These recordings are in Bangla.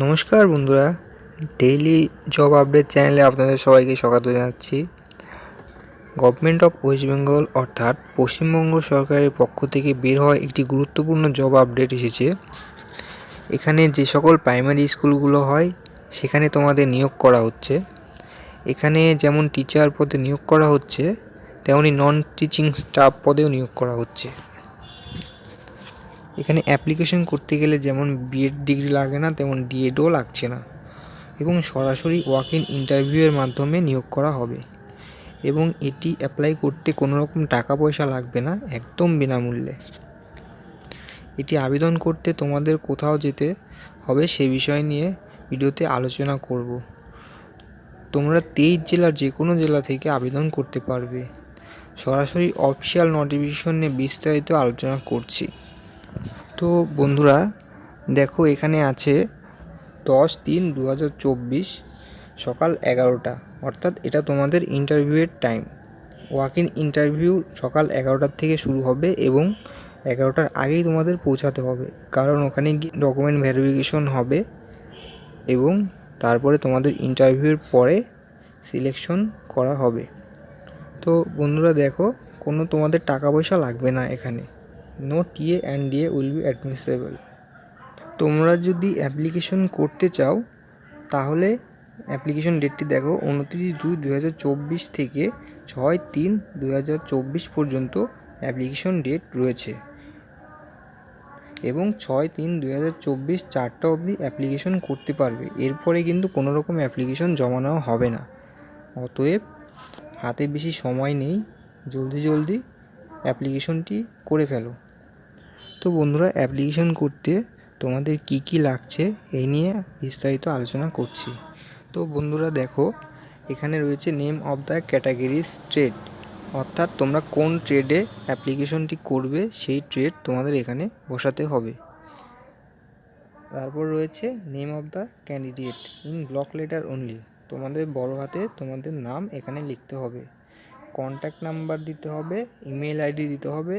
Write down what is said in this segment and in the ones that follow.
নমস্কার বন্ধুরা ডেইলি জব আপডেট চ্যানেলে আপনাদের সবাইকে স্বাগত জানাচ্ছি। গভর্নমেন্ট অফ ওয়েস্ট বেঙ্গল অর্থাৎ পশ্চিমবঙ্গ সরকারের পক্ষ থেকে বের হওয়া একটি গুরুত্বপূর্ণ জব আপডেট এসেছে। এখানে যে সকল প্রাইমারি স্কুলগুলো হয়, সেখানে তোমাদের নিয়োগ করা হচ্ছে। এখানে যেমন টিচার পদে নিয়োগ করা হচ্ছে, তেমনি নন টিচিং স্টাফ পদেও নিয়োগ করা হচ্ছে। এখানে অ্যাপ্লিকেশন করতে গেলে যেমন বিএড ডিগ্রি লাগে না, তেমন ডিএডও লাগছে না। এবং সরাসরি ওয়াক ইন ইন্টারভিউয়ের মাধ্যমে নিয়োগ করা হবে। এবং এটি অ্যাপ্লাই করতে কোনো রকম টাকা পয়সা লাগবে না, একদম বিনামূল্যে। এটি আবেদন করতে তোমাদের কোথাও যেতে হবে সে বিষয় নিয়ে ভিডিওতে আলোচনা করব। তোমরা তেইশ জেলার যে কোনো জেলা থেকে আবেদন করতে পারবে। সরাসরি অফিসিয়াল নোটিফিকেশন নিয়ে বিস্তারিত আলোচনা করছি। তো বন্ধুরা, দেখো এখানে আছে দশ তিন দু সকাল এগারোটা। অর্থাৎ এটা তোমাদের ইন্টারভিউয়ের টাইম ওয়াক ইন ইন্টারভিউ সকাল এগারোটার থেকে শুরু হবে এবং এগারোটার আগেই তোমাদের পৌঁছাতে হবে। কারণ ওখানে গিয়ে ডকুমেন্ট ভেরিফিকেশন হবে এবং তারপরে তোমাদের ইন্টারভিউয়ের পরে সিলেকশন করা হবে। তো বন্ধুরা, দেখো কোনো তোমাদের টাকা পয়সা লাগবে না এখানে। No TA and DA will be admissible তোমরা যদি অ্যাপ্লিকেশন করতে চাও, তাহলে অ্যাপ্লিকেশন ডেটটি দেখো উনত্রিশ দুই দু থেকে ছয় তিন দু পর্যন্ত অ্যাপ্লিকেশন ডেট রয়েছে। এবং ছয় তিন দু হাজার চব্বিশ চারটা অবধি অ্যাপ্লিকেশন করতে পারবে। এরপরে কিন্তু কোনো রকম অ্যাপ্লিকেশন জমা নেওয়া হবে না। অতএব হাতে বেশি সময় নেই। জলদি জলদি অ্যাপ্লিকেশনটি করে ফেলো। তো বন্ধুরা অ্যাপ্লিকেশন করতে তোমাদের কি কি লাগছে এই নিয়ে বিস্তারিত আলোচনা করছি। তো বন্ধুরা দেখো, এখানে রয়েছে name of the categories trade অর্থাৎ তোমরা কোন ট্রেডে অ্যাপ্লিকেশনটি করবে, সেই ট্রেড তোমাদের এখানে বসাতে হবে। তারপর রয়েছে name of the candidate in block letter only তোমাদের বড় হাতে তোমাদের নাম এখানে লিখতে হবে। কন্ট্যাক্ট নাম্বার দিতে হবে ইমেল আইডি দিতে হবে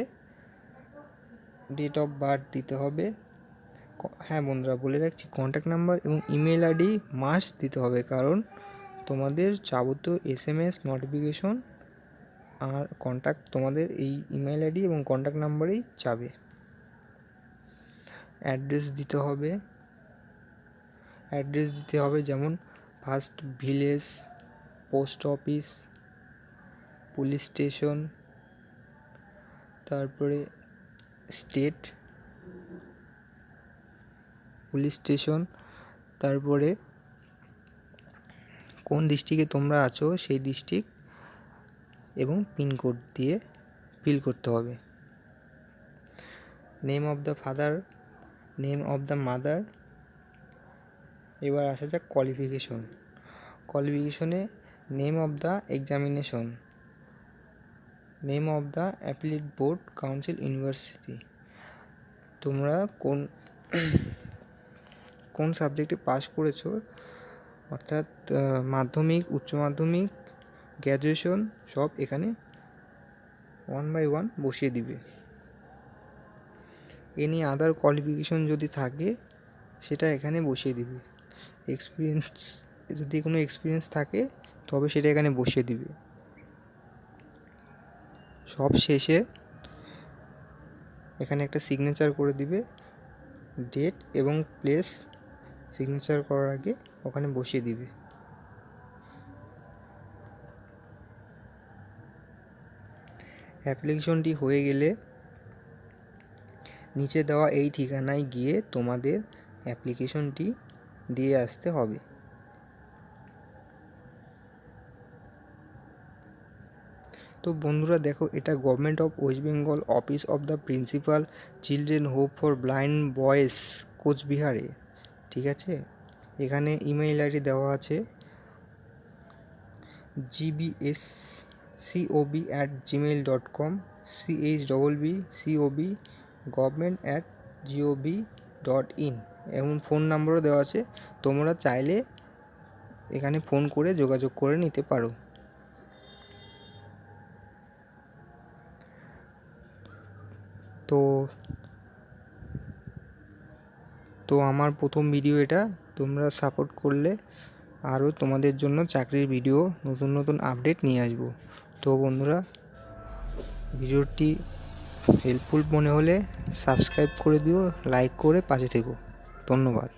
ডেট অফ বার্থ দিতে হবে। হ্যাঁ বন্ধুরা, বলে রাখছি কন্ট্যাক্ট নাম্বার এবং ইমেল আইডি মাস দিতে হবে, কারণ তোমাদের যাবতীয় এস এম এস নোটিফিকেশন আর কন্ট্যাক্ট তোমাদের এই ইমেল আইডি এবং কন্ট্যাক্ট নাম্বারেই যাবে। অ্যাড্রেস দিতে হবে। অ্যাড্রেস দিতে হবে যেমন first village post office police station তারপরে স্টেট, পুলিশ স্টেশন, তারপরে কোন ডিস্ট্রিক্টে তোমরা আছো সেই ডিস্ট্রিক্ট এবং পিনকোড দিয়ে ফিল করতে হবে। Name of the father, name of the mother. এবার আসা যাক qualification. কোয়ালিফিকেশনে name of the examination. Name of the appellate board council university তোমরা কোন কোন সাবজেক্টে পাস করেছ? অর্থাৎ মাধ্যমিক, উচ্চ মাধ্যমিক গ্র্যাজুয়েশন সব এখানে ওয়ান বাই ওয়ান বসিয়ে দিবে। এনি আদার কোয়ালিফিকেশন যদি থাকে, সেটা এখানে বসিয়ে দিবে। এক্সপিরিয়েন্স যদি কোনো এক্সপিরিয়েন্স থাকে, তবে সেটা এখানে বসিয়ে দিবে। সব শেষে এখানে একটা সিগনেচার করে দিবে ডেট এবং প্লেস সিগনেচার করার আগে ওখানে বসিয়ে দিবে। অ্যাপ্লিকেশনটি হয়ে গেলে নিচে দেওয়া এই ঠিকানায় গিয়ে তোমাদের অ্যাপ্লিকেশনটি দিয়ে আসতে হবে। তো বন্ধুরা দেখো, এটা government of West Bengal office of the principal children hope for blind boys কোচবিহারে ঠিক আছে? এখানে ইমেইল আইডি দেওয়া আছে। GBS COB at Gmail dot com CH double B COB government at GOB dot in এবং ফোন নাম্বারও দেওয়া আছে। তোমরা চাইলে এখানে ফোন করে যোগাযোগ করে নিতে পারো। তো তো আমার প্রথম ভিডিও এটা। তোমরা সাপোর্ট করলে আরও তোমাদের জন্য চাকরির ভিডিও নতুন নতুন আপডেট নিয়ে আসব। তো বন্ধুরা, ভিডিওটি হেল্পফুল মনে হলে সাবস্ক্রাইব করে দিও লাইক করে পাশে থেকো। ধন্যবাদ।